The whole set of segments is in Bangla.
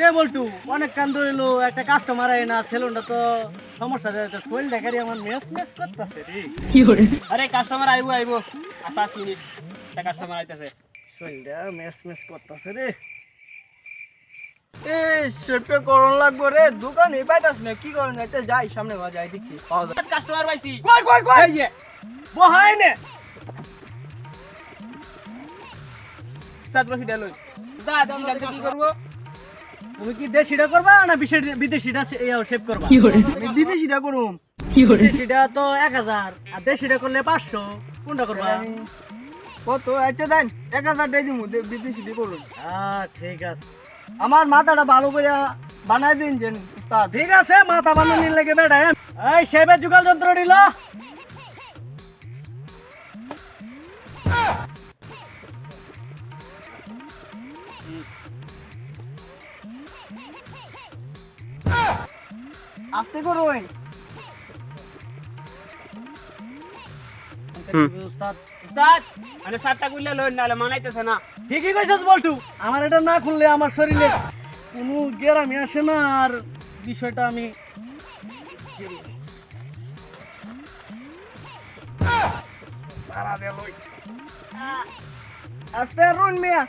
রে বলটু অনেক কান্দ হইল একটা কাস্টমার আয় না সেলুনটা তো সমস্যা যায় তো শরীর দেখারি আমার মেস মেস করতেছে রে। আরে কাস্টমার আইবো আইবো। আর পাঁচ মিনিট একটা কাস্টমার আইতেছে। শরীরটা মেস মেস করতেছে রে। এ সেটপে করণ লাগবো রে দোকানে পাইতাস না কি করণ যাইতে যাই সামনে বা যাই দেখি পাওয়া যায় কাস্টমার পাইছি। কই কই কই? এই যে। বহাই নে। সাত বসি ডালই দাদ কি করব? তুমি কি দেশিটা করবা না বিশেষ- বিদেশিটা শেভ করবা? আমি বিদেশিটা করুম। বিদেশিটা তো এক হাজার আর দেশিটা করলে পাঁচশো। কোনটা করবা? আমি কত? আচ্ছা দেন এক হাজারটাই দিমু দে- বিদেশিটি করুন আহ ঠিক আছে। আমার মাথাটা ভালো করে বানাই দিন যেন উস্তাদ। ঠিক আছে মাথা বানানি লেগে বেড়া এই শেবের যুগাল যন্ত্র নিল। মানাইতেছে না। ঠিকই কইছিস বলটু। আমার এটা না খুললে আমার শরীরে কোনো গেরামি আসে না আর বিষয়টা আমি পারা দে লই। আস্তে রুন মিয়া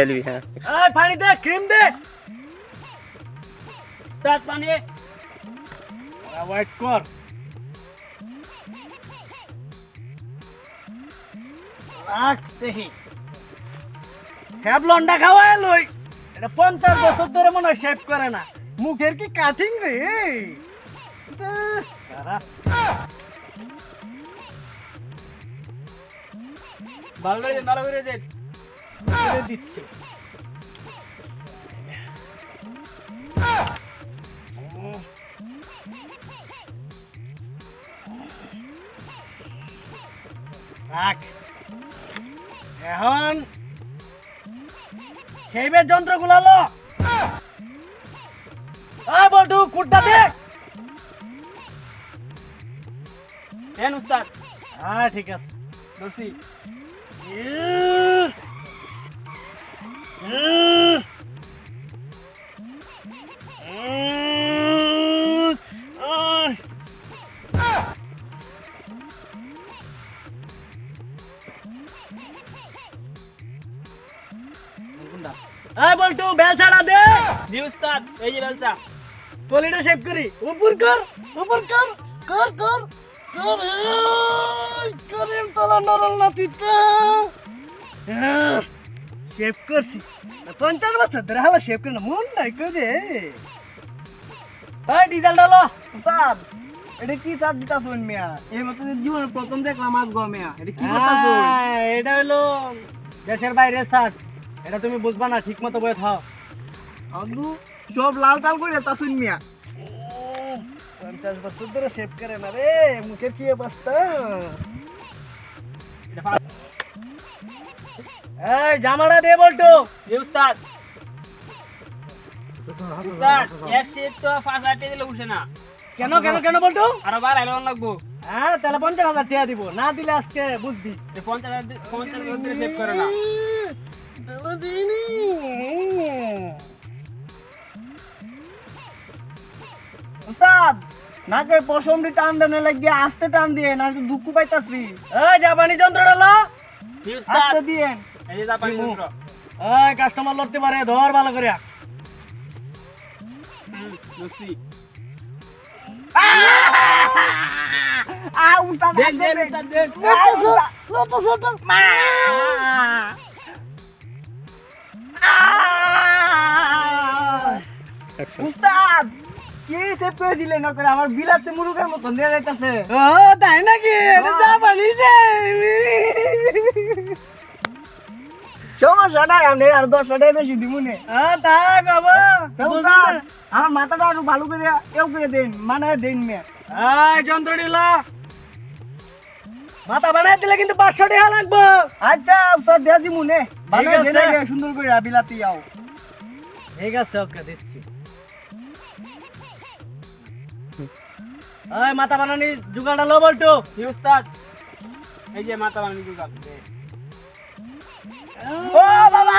এই পানি দে ক্রিম দে। পানি ওয়েট কর। পঞ্চাশ বছর ধরে মনে হয় শেভ করে না। মুখের কি কাটিং রে? ভালো করে করে দিচ্ছি। রাখ এখন সেইবে যন্ত্র গুলালো। আয় বলটু, কুটটা দে। দেন উস্তাদ। হ্যাঁ ঠিক আছে। দোষী এই বল্টু বেল ছাড়া দে। জি উস্তাদ এই যে বেলচা। পলিটা শেভ করি। উপর কর উপর কর কর কর কর করিম তলা নরল নাতিতে। শেভ করছি। পঞ্চাশ বছর ধরে হালা শেভ করে না মন নাই করে এই ডিজেল ডালো উস্তাদ এটা কি চাপ দিতা শুন মিয়া? এই মতো জীবনে প্রথম দেখলাম আজ গো মিয়া এটা কি হ্যাঁ, এটা হলো দেশের বাইরে শার্ট এটা তুমি বুঝবা না ঠিক মতো বয়ে থাও। আদু সব লাল তাল করে তা শুন মিয়া। পঞ্চাশ বছর ধরে শেভ করে না রে মুখে কি অবস্থা এটা এই জামাটা দে বলতো জি উস্তাদ। উস্তাদ এক শীত তো পাঁচ হাজার টাকা দিলে উঠে না। কেন কেন কেন বলতো আরও বার আইলো লাগবো হ্যাঁ তাহলে পঞ্চাশ হাজার টাকা দিব। না দিলে আজকে বুঝবি। পঞ্চাশ হাজার পঞ্চাশ হাজার করে না। উস্তাদ নাকের পশমটি টান দেনে লাগিয়ে আস্তে টান দিয়ে না দুঃখ পাইতাছি। এই জাপানি যন্ত্র ডালো আস্তে দিয়েন এই জাপানি যন্ত্র। এই কাস্টমার লড়তে পারে ধর ভালো করে। আ উস্তাদ দেন দেন দেন উস্তাদ কি সে পেয়ে দিলে না করে আমার বিলাতে মুরুগের মতন দিয়ে যাইতাছে ও তাই নাকি? এটা জাপানি যে সমস্যা নাই আমি আর দশ টাকা বেশি দিব নে। হ্যাঁ তা বাবা উস্তাদ আমার মাথাটা আরও ভালো করে এও করে দেন মানে দেন মে এই যন্ত্র দিলা মাথা বানাই দিলে কিন্তু পাঁচশো টাকা লাগবে। আচ্ছা উস্তাদ দিয়ে দিব নে। বানাই। সুন্দর করে বিলাতি আও। ঠিক আছে ওকে দিচ্ছি। এই মাথা বানানি জুগাড়টা লো বলটু। জি উস্তাদ। এই যে মাথা বানানি দুর্গা ও বাবা!